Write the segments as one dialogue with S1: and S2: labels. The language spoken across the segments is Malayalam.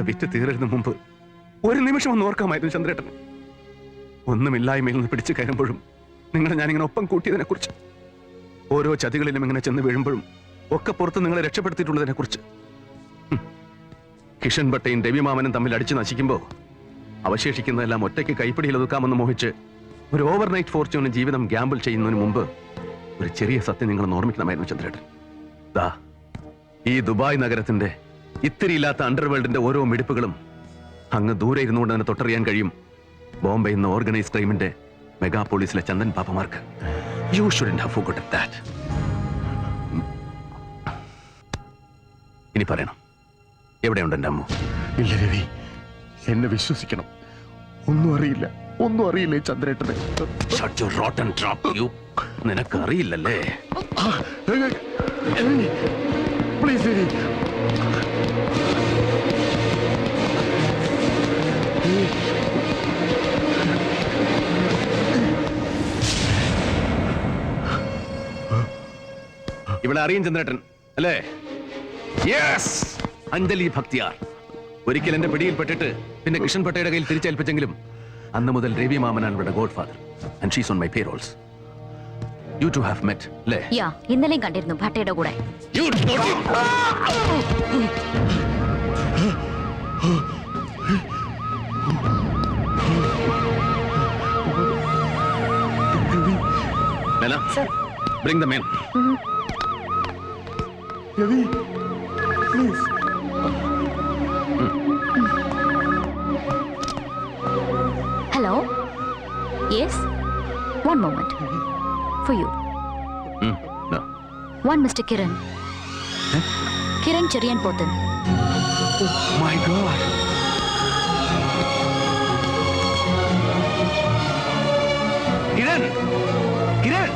S1: വിറ്റ് തീരുന്ന മുമ്പ്. ഒരു നിമിഷം ഒന്ന് ഓർക്കാമായിരുന്നു ചന്ദ്രേട്ടന്. ഒന്നുമില്ലായ്മയിൽ നിന്ന് പിടിച്ചു കയറുമ്പോഴും നിങ്ങളെ ഞാനിങ്ങനെ ഒപ്പം കൂട്ടിയതിനെ കുറിച്ച് ഓരോ ചതികളിലും ഇങ്ങനെ ചെന്ന് വീഴുമ്പോഴും ഒക്കെ പുറത്ത് നിങ്ങളെ രക്ഷപ്പെടുത്തിയിട്ടുള്ളതിനെ കുറിച്ച് കിഷൻ ഭട്ടയും രവിമാമനും തമ്മിൽ അടിച്ചു നശിക്കുമ്പോൾ അവശേഷിക്കുന്നതെല്ലാം ഒറ്റയ്ക്ക് കൈപ്പിടിയിൽ ഒതുക്കാമെന്ന് മോഹിച്ച് ഒരു ഓവർനൈറ്റ് ഫോർച്യൂണിന് ജീവിതം ഗ്യാമ്പിൾ ചെയ്യുന്നതിന് മുമ്പ് ഒരു ചെറിയ സത്യം നിങ്ങൾ ഓർമ്മിക്കണമായിരുന്നു ചന്ദ്രേട്ടൻ. ദാ ഈ ദുബായ് നഗരത്തിന്റെ ഇത്തിരിയില്ലാത്ത അണ്ടർവേൾഡിന്റെ ഓരോ മിടിപ്പുകളും അങ്ങ് ദൂരെ ഇരുന്നുകൊണ്ട് തന്നെ തൊട്ടറിയാൻ കഴിയും ബോംബെ എന്ന ഓർഗനൈസ് ക്രൈമിന്റെ മെഗാപോളിസിലെ Chandan പാപ്പമാർക്ക് you shouldn't have forgotten that ഇനി പറയണം എവിടെയുണ്ട് എന്റെ അമ്മു
S2: ഇല്ല രവി എന്നെ വിശ്വസിക്കണം ഒന്നും അറിയില്ല ഒന്നും അറിയില്ലേ ചന്ദ്രേട്ടനെ
S1: Shut your rotten trap, you. നിനക്ക് അറിയില്ലല്ലേ
S2: പ്ലീസ് രവി
S1: ഇവിടെ അറിയും ചന്ദ്രേട്ടൻ അല്ലേ? യെസ് അഞ്ജലി ഭക്തിയാർ. ഒരിക്കൽ എന്റെ പിടിയിൽപ്പെട്ടിട്ട് പിന്നെ കൃഷ്ണൻ പട്ടയുടെ കയ്യിൽ തിരിച്ചേൽപ്പിച്ചെങ്കിലും അന്ന് മുതൽ രവി മാമനാണ് ഇവിടെ god father and she's on my payrolls you two have met അല്ലേ
S3: യാ ഇന്നലെയും കണ്ടിരുന്നു ഭട്ടയുടെ കൂടെ.
S1: You naughty- Lena, bring them in.
S2: Ravi please
S3: hello yes one moment for you.
S1: Hmm, no.
S3: One Mr. Kiran. Huh? Kiran Charyan Potan.
S1: Oh my god. Kiran!
S2: Kiran!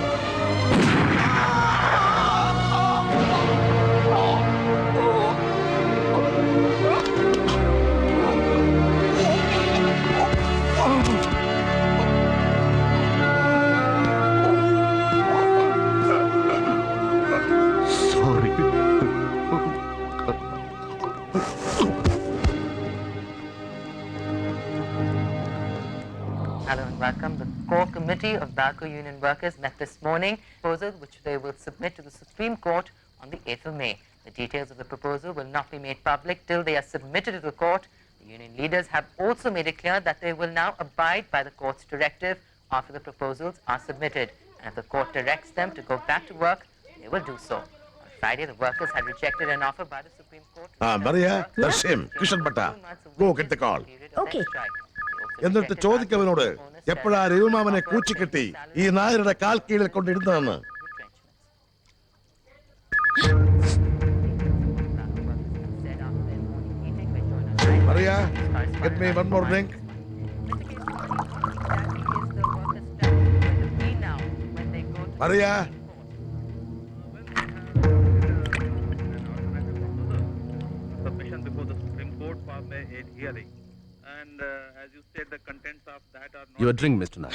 S4: Hello and welcome. The core committee of Balco Union Workers met this morning. Proposal which they will submit to the Supreme Court on the 8th of May. The details of the proposal will not be made public till they are submitted to the court. The union leaders have also made it clear that they will now abide by the court's directive after the proposals are submitted. And if the court directs them to go back to work, they will do so. Friday, the workers had rejected an offer by the Supreme Court.
S5: Ah, Maria, that's him, Kishan Bhatta. Go get the call.
S3: Okay.
S5: എന്നിട്ട് ചോദിക്കവനോട് എപ്പോഴാ രവിമാമനെ കൂച്ചിക്കെട്ടി ഈ നായരുടെ കാൽ കീഴിൽ കൊണ്ടിരുന്നതെന്ന് Maria, get me one more drink. Maria,
S6: hearing. And uh, as you said, the contents of that are not.
S1: Your drink, Mr. Nair.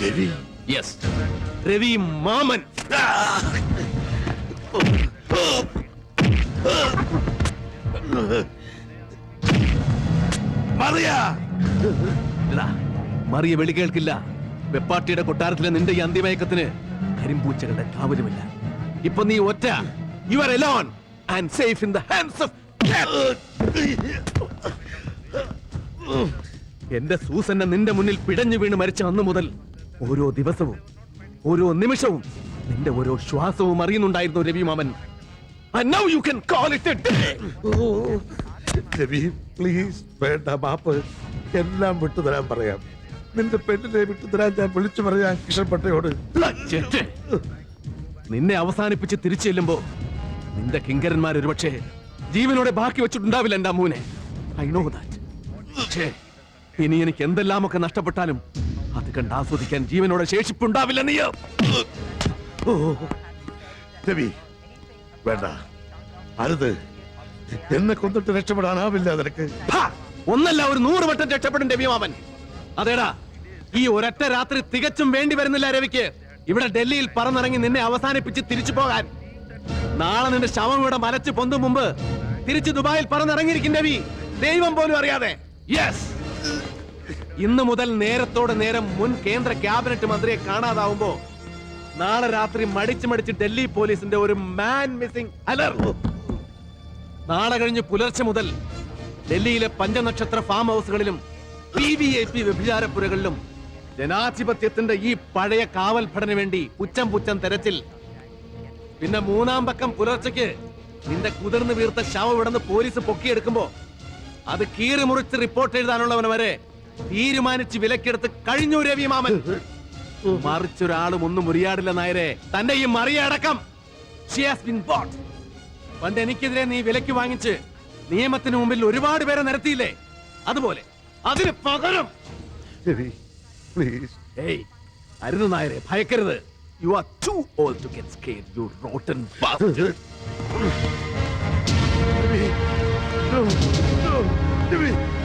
S5: Ravi
S1: yes Ravi മാമൻ
S5: മറിയ
S1: മറിയ വെളി കേൾക്കില്ല വെപ്പാട്ടിയുടെ കൊട്ടാരത്തിലെ നിന്റെ ഈ അന്തിമയക്കത്തിന് കരിമ്പൂച്ചകളുടെ കാവലുമില്ല ഇപ്പൊ നീ ഒറ്റ you are alone and safe in the hands of എന്റെ സൂസന്നെ നിന്റെ മുന്നിൽ പിടഞ്ഞു വീണ് മരിച്ച അന്നു മുതൽ ഓരോ ദിവസവും ഓരോ നിമിഷവും നിന്റെ ഓരോ ശ്വാസവും അറിയുന്നുണ്ടായിരുന്നു രവി മാമൻ. And now you can call it a day.
S5: Ravi please വേണ്ട മാപ്പ്. എല്ലാം വിട്ടുതരാൻ പറയാം. നിന്റെ പെണ്ണിനെ വിട്ടുതരാൻ ഞാൻ വിളിച്ചു പറയാം കിഷൻ പട്ടയോട്
S1: നിന്നെ അവസാനിപ്പിച്ച് തിരിച്ചു ചെല്ലുമ്പോ നിന്റെ കിങ്കരന്മാർ ഒരുപക്ഷെ ജീവനോടെ ബാക്കി വെച്ചിട്ടുണ്ടാവില്ല എന്റെ അമ്മൂനെ. ഐ നോ ദാറ്റ് പക്ഷേ ഇനി എനിക്ക് എന്തെല്ലാമൊക്കെ നഷ്ടപ്പെട്ടാലും അത് കണ്ട് ആസ്വദിക്കാൻ ജീവനോടെ ശേഷിപ്പുണ്ടാവില്ല നീ
S5: രവി വേണ്ട. അരുത്. എന്നെ കൊന്നിട്ട് രക്ഷപ്പെടാനാവില്ല നിനക്ക്!
S1: ഒന്നല്ല ഒരു നൂറ് വട്ടം രക്ഷപ്പെടും രവിമാമൻ അതേടാ ഈ ഒരൊറ്റ രാത്രി തികച്ചും വേണ്ടി വരുന്നില്ല രവിക്ക്. ഇവിടെ ഡൽഹിയിൽ പറന്നിറങ്ങി നിന്നെ അവസാനിപ്പിച്ച് തിരിച്ചു പോകാൻ.
S7: നാളെ നിന്റെ ശവം ഇവിടെ മലച്ച് പൊന്തും മുമ്പ് തിരിച്ച് ദുബായിൽ പറന്നിറങ്ങിയിരിക്കും രവി. ദൈവം പോലും അറിയാതെ. യെസ് ഇന്ന് മുതൽ നേരത്തോടെ നേരം മുൻ കേന്ദ്ര ക്യാബിനറ്റ് മന്ത്രിയെ കാണാതാവുമ്പോ നാളെ രാത്രി മടിച്ച് മടിച്ച് ഡൽഹി പോലീസിന്റെ ഒരു മാൻ മിസ്സിംഗ് അലർട്ട് നാളെ കഴിഞ്ഞ് പുലർച്ചെ മുതൽ ഡൽഹിയിലെ പഞ്ചനക്ഷത്ര ഫാം ഹൗസുകളിലും പി വി ഐ പി വ്യഭിചാരപ്പുരകളിലും ജനാധിപത്യത്തിന്റെ ഈ പഴയ കാവൽ ഭടന് വേണ്ടി പുച്ഛം പുച്ചം തെരച്ചിൽ പിന്നെ മൂന്നാം പക്കം പുലർച്ചയ്ക്ക് നിന്റെ കുതിർന്ന് വീർത്ത ശവം ഇവിടുന്ന് പോലീസ് പൊക്കിയെടുക്കുമ്പോ അത് കീറി മുറിച്ച് റിപ്പോർട്ട് എഴുതാനുള്ളവന് വരെ തീരുമാനിച്ച് വിലക്കെടുത്ത് കഴിഞ്ഞു രവി മാമൻ. മറിച്ചൊരാളും ഒന്നും മുറിയാടില്ല നായരെ. തന്നെ ഈ മറിയടക്കം. പണ്ട് എനിക്കെതിരെ നീ വിലക്ക് വാങ്ങിച്ച് നിയമത്തിന് മുമ്പിൽ ഒരുപാട് പേരെ നിരത്തിയില്ലേ? അതുപോലെ അതിന് പകരം അരുത് നായരെ ഭയക്കരുത്. You are too old to get scared, you rotten bastard.
S5: Jimmy! No! No! Jimmy!